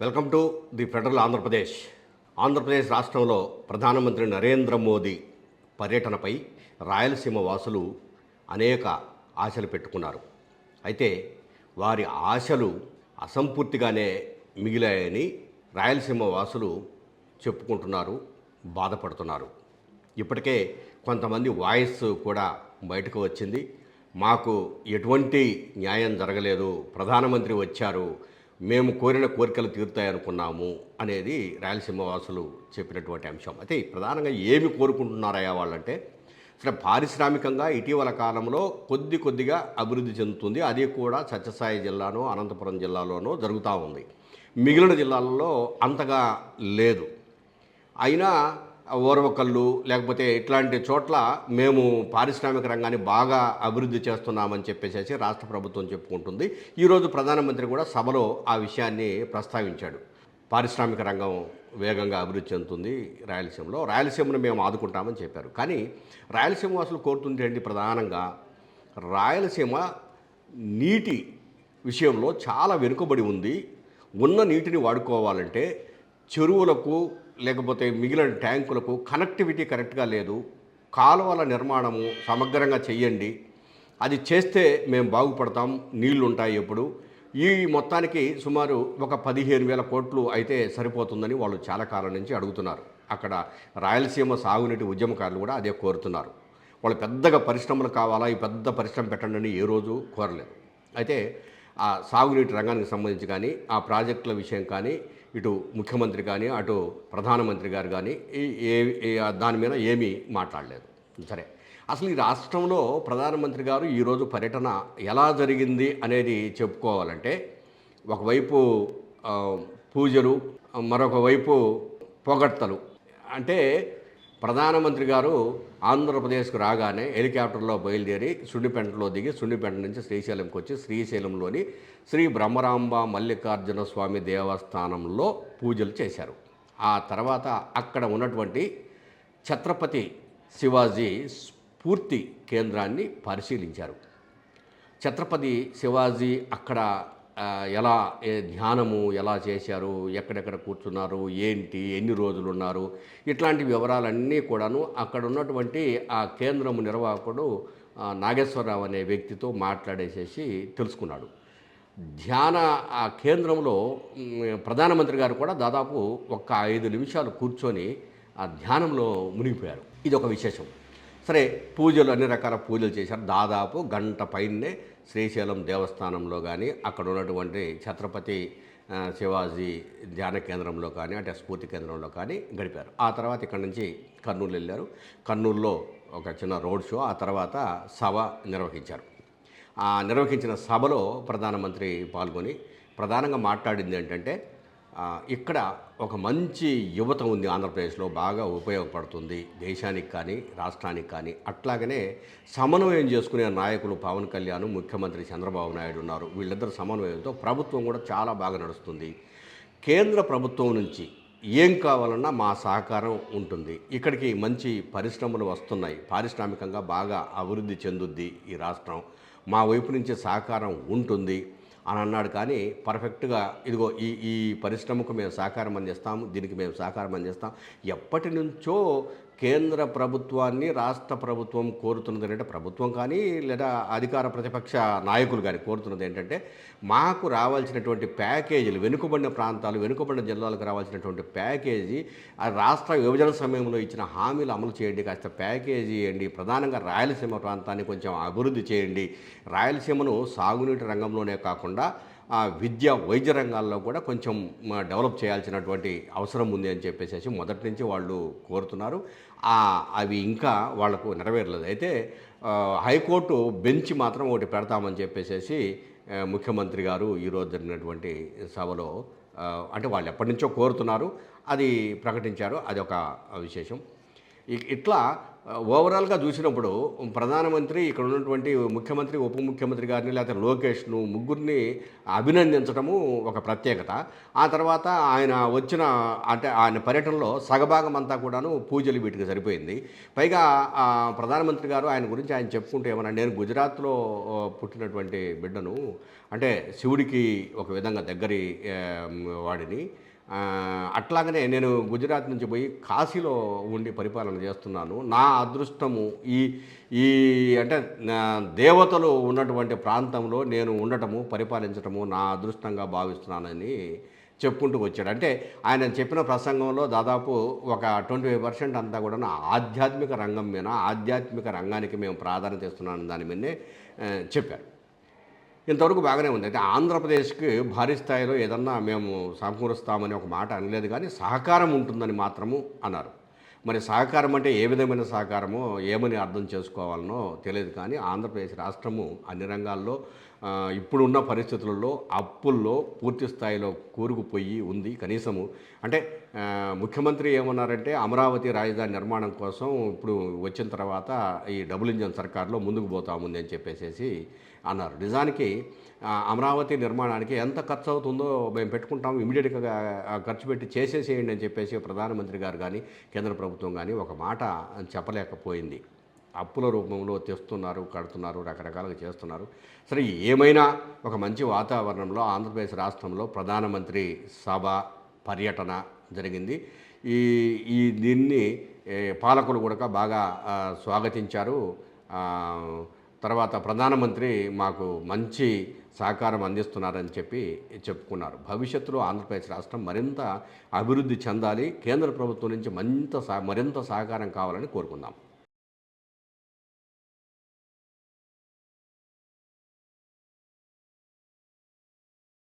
Welcome to the federal Andhra Pradesh Andhra Pradesh రాష్ట్రంలో ప్రధానమంత్రి నరేంద్ర మోదీ పర్యటనపై రాయలసీమ వాసులు అనేక ఆశలు పెట్టుకున్నారు. అయితే వారి ఆశలు అసంపూర్తిగానే మిగిలాయని రాయలసీమ వాసులు చెప్పుకుంటున్నారు బాధపడుతున్నారు. ఇప్పటికే కొంతమంది వాయిస్ కూడా బయటకు వచ్చింది. మాకు ఎటువంటి న్యాయం జరగలేదు. ప్రధానమంత్రి వచ్చారు. మేము కోరిన కోరికలు తీరుతాయనుకున్నాము అనేది రాయలసీమ వాసులు చెప్పినటువంటి అంశం. అయితే ప్రధానంగా ఏమి కోరుకుంటున్నారయ్యా వాళ్ళంటే అసలు పారిశ్రామికంగా ఇటీవల కాలంలో కొద్ది కొద్దిగా అభివృద్ధి చెందుతుంది. అది కూడా సత్యసాయి జిల్లాను అనంతపురం జిల్లాలోనూ జరుగుతూ ఉంది. మిగిలిన జిల్లాలలో అంతగా లేదు. అయినా ఓర్వకల్లు లేకపోతే ఇట్లాంటి చోట్ల మేము పారిశ్రామిక రంగాన్ని బాగా అభివృద్ధి చేస్తున్నామని చెప్పేసి రాష్ట్ర ప్రభుత్వం చెప్పుకుంటుంది. ఈరోజు ప్రధానమంత్రి కూడా సభలో ఆ విషయాన్ని ప్రస్తావించాడు. పారిశ్రామిక రంగం వేగంగా అభివృద్ధి చెందుతుంది రాయలసీమలో. రాయలసీమను మేము ఆదుకుంటామని చెప్పారు. కానీ రాయలసీమ వాసులు కోరుతుంది ఏంటి? ప్రధానంగా రాయలసీమ నీటి విషయంలో చాలా వెనుకబడి ఉంది. ఉన్న నీటిని వాడుకోవాలంటే చెరువులకు లేకపోతే మిగిలిన ట్యాంకులకు కనెక్టివిటీ కరెక్ట్గా లేదు. కాలువల నిర్మాణము సమగ్రంగా చెయ్యండి. అది చేస్తే మేము బాగుపడతాం. నీళ్ళు ఉంటాయి ఎప్పుడు. ఈ మొత్తానికి సుమారు ఒక పదిహేను వేల కోట్లు అయితే సరిపోతుందని వాళ్ళు చాలా కాలం నుంచి అడుగుతున్నారు. అక్కడ రాయలసీమ సాగునీటి ఉద్యమకారులు కూడా అదే కోరుతున్నారు. వాళ్ళు పెద్దగా పరిశ్రమలు కావాలా? ఈ పెద్ద పరిశ్రమ పెట్టండి అని ఏ రోజు కోరలేదు. అయితే ఆ సాగునీటి రంగానికి సంబంధించి కానీ ఆ ప్రాజెక్టుల విషయం కానీ ఇటు ముఖ్యమంత్రి కానీ అటు ప్రధానమంత్రి గారు కానీ ఏ దాని మీద ఏమీ మాట్లాడలేదు. సరే. అసలు ఈ రాష్ట్రంలో ప్రధానమంత్రి గారు ఈరోజు పర్యటన ఎలా జరిగింది అనేది చెప్పుకోవాలంటే ఒకవైపు పూజలు మరొక వైపు పొగడ్తలు. అంటే ప్రధానమంత్రి గారు ఆంధ్రప్రదేశ్కు రాగానే హెలికాప్టర్లో బయలుదేరి సున్నిపెంటలో దిగి సున్నిపెంట నుంచి శ్రీశైలంకి వచ్చి శ్రీశైలంలోని శ్రీ బ్రహ్మరాంబ మల్లికార్జున స్వామి దేవస్థానంలో పూజలు చేశారు. ఆ తర్వాత అక్కడ ఉన్నటువంటి ఛత్రపతి శివాజీ స్ఫూర్తి కేంద్రాన్ని పరిశీలించారు. ఛత్రపతి శివాజీ అక్కడ ఎలా ధ్యానము ఎలా చేశారు ఎక్కడెక్కడ కూర్చున్నారు ఏంటి ఎన్ని రోజులు ఉన్నారు ఇట్లాంటి వివరాలన్నీ కూడాను అక్కడ ఉన్నటువంటి ఆ కేంద్రము నిర్వాహకుడు నాగేశ్వరరావు అనే వ్యక్తితో మాట్లాడేసేసి తెలుసుకున్నాడు. ధ్యాన ఆ కేంద్రంలో ప్రధానమంత్రి గారు కూడా దాదాపు ఒక ఐదు నిమిషాలు కూర్చొని ఆ ధ్యానంలో మునిగిపోయారు. ఇది ఒక విశేషం. సరే పూజలు అన్ని రకాల పూజలు చేశారు. దాదాపు గంట పైనే శ్రీశైలం దేవస్థానంలో కానీ అక్కడ ఉన్నటువంటి ఛత్రపతి శివాజీ ధ్యాన కేంద్రంలో కానీ అంటే స్ఫూర్తి కేంద్రంలో కానీ గడిపారు. ఆ తర్వాత ఇక్కడ నుంచి కర్నూలు వెళ్ళారు. కర్నూలులో ఒక చిన్న రోడ్ షో ఆ తర్వాత సభ నిర్వహించారు. ఆ నిర్వహించిన సభలో ప్రధానమంత్రి పాల్గొని ప్రధానంగా మాట్లాడింది ఏంటంటే ఇక్కడ ఒక మంచి యువత ఉంది ఆంధ్రప్రదేశ్లో బాగా ఉపయోగపడుతుంది దేశానికి కానీ రాష్ట్రానికి కానీ. అట్లాగనే సమన్వయం చేసుకునే నాయకులు పవన్ కళ్యాణ్ ముఖ్యమంత్రి చంద్రబాబు నాయుడు ఉన్నారు. వీళ్ళిద్దరు సమన్వయంతో ప్రభుత్వం కూడా చాలా బాగా నడుస్తుంది. కేంద్ర ప్రభుత్వం నుంచి ఏం కావాలన్నా మా సహకారం ఉంటుంది. ఇక్కడికి మంచి పరిశ్రమలు వస్తున్నాయి. పారిశ్రామికంగా బాగా అభివృద్ధి చెందుద్ది ఈ రాష్ట్రం. మా వైపు నుంచి సహకారం ఉంటుంది. అని అన్నాడు. కానీ పర్ఫెక్ట్గా ఇదిగో ఈ ఈ పరిశ్రమకు మేము సహకారం అందిస్తాము దీనికి మేము సహకారం అందిస్తాం. ఎప్పటి నుంచో కేంద్ర ప్రభుత్వాన్ని రాష్ట్ర ప్రభుత్వం కోరుతున్నది ఏంటంటే ప్రభుత్వం కానీ లేదా అధికార ప్రతిపక్ష నాయకులు కానీ కోరుతున్నది ఏంటంటే మాకు రావాల్సినటువంటి ప్యాకేజీలు వెనుకబడిన ప్రాంతాలు వెనుకబడిన జిల్లాలకు రావాల్సినటువంటి ప్యాకేజీ ఆ రాష్ట్ర విభజన సమయంలో ఇచ్చిన హామీలు అమలు చేయండి కాస్త ప్యాకేజీ ఇవ్వండి ప్రధానంగా రాయలసీమ ప్రాంతాన్ని కొంచెం అభివృద్ధి చేయండి. రాయలసీమను సాగునీటి రంగంలోనే కాకుండా విద్య వైద్య రంగాల్లో కూడా కొంచెం డెవలప్ చేయాల్సినటువంటి అవసరం ఉంది అని చెప్పేసి మొదటి నుంచి వాళ్ళు కోరుతున్నారు. అవి ఇంకా వాళ్ళకు నెరవేరలేదు. అయితే హైకోర్టు బెంచ్ మాత్రం ఒకటి పెడతామని చెప్పేసి ముఖ్యమంత్రి గారు ఈరోజు జరిగినటువంటి సభలో అంటే వాళ్ళు ఎప్పటి నుంచో కోరుతున్నారు. అది ప్రకటించారు. అది ఒక విశేషం. ఇ- ఇట్లా ఓవరాల్గా చూసినప్పుడు ప్రధానమంత్రి ఇక్కడ ఉన్నటువంటి ముఖ్యమంత్రి ఉప ముఖ్యమంత్రి గారిని లేకపోతే లోకేష్ను ముగ్గురిని అభినందించడము ఒక ప్రత్యేకత. ఆ తర్వాత ఆయన వచ్చిన అంటే ఆయన పర్యటనలో సగభాగం అంతా కూడాను పూజలు వీటికి సరిపోయింది. పైగా ప్రధానమంత్రి గారు ఆయన గురించి ఆయన చెప్పుకుంటే ఏమన్నా నేను గుజరాత్లో పుట్టినటువంటి బిడ్డను అంటే శివుడికి ఒక విధంగా దగ్గరి వాడిని అట్లాగనే నేను గుజరాత్ నుంచి పోయి కాశీలో ఉండి పరిపాలన చేస్తున్నాను. నా అదృష్టము ఈ ఈ అంటే దేవతలు ఉన్నటువంటి ప్రాంతంలో నేను ఉండటము పరిపాలించటము నా అదృష్టంగా భావిస్తున్నానని చెప్పుకుంటూ వచ్చాడు. అంటే ఆయన చెప్పిన ప్రసంగంలో దాదాపు ఒక ట్వంటీ ఫైవ్ పర్సెంట్ అంతా కూడా ఆధ్యాత్మిక రంగం మీద ఆధ్యాత్మిక రంగానికి మేము ప్రాధాన్యత ఇస్తున్నాను దాని మీదనే చెప్పారు. ఇంతవరకు బాగానే ఉంది. అయితే ఆంధ్రప్రదేశ్కి భారీ స్థాయిలో ఏదన్నా మేము సమకూరుస్తామని ఒక మాట అనలేదు కానీ సహకారం ఉంటుందని మాత్రము అన్నారు. మరి సహకారం అంటే ఏ విధమైన సహకారమో ఏమని అర్థం చేసుకోవాలనో తెలియదు కానీ ఆంధ్రప్రదేశ్ రాష్ట్రము అన్ని రంగాల్లో ఇప్పుడున్న పరిస్థితులలో అప్పుల్లో పూర్తి స్థాయిలో కూరుకుపోయి ఉంది కనీసము. అంటే ముఖ్యమంత్రి ఏమన్నారంటే అమరావతి రాజధాని నిర్మాణం కోసం ఇప్పుడు వచ్చిన తర్వాత ఈ డబుల్ ఇంజన్ సర్కార్లో ముందుకు పోతాముంది అని చెప్పేసి అన్నారు. నిజానికి అమరావతి నిర్మాణానికి ఎంత ఖర్చు అవుతుందో మేము పెట్టుకుంటాం ఇమీడియట్గా ఖర్చు పెట్టి చేసేసేయండి అని చెప్పేసి ప్రధానమంత్రి గారు కానీ కేంద్ర ప్రభుత్వం కానీ ఒక మాట చెప్పలేకపోయింది. అప్పుల రూపంలో తెస్తున్నారు కడుతున్నారు రకరకాలుగా చేస్తున్నారు. సరే ఏమైనా ఒక మంచి వాతావరణంలో ఆంధ్రప్రదేశ్ రాష్ట్రంలో ప్రధానమంత్రి సభ పర్యటన జరిగింది. ఈ ఈ దీన్ని పాలకులు కూడా బాగా స్వాగతించారు. తర్వాత ప్రధానమంత్రి మాకు మంచి సహకారం అందిస్తున్నారని చెప్పి చెప్పుకున్నారు. భవిష్యత్తులో ఆంధ్రప్రదేశ్ రాష్ట్రం మరింత అభివృద్ధి చెందాలి. కేంద్ర ప్రభుత్వం నుంచి మరింత సహ- మరింత సహకారం కావాలని కోరుకుందాం.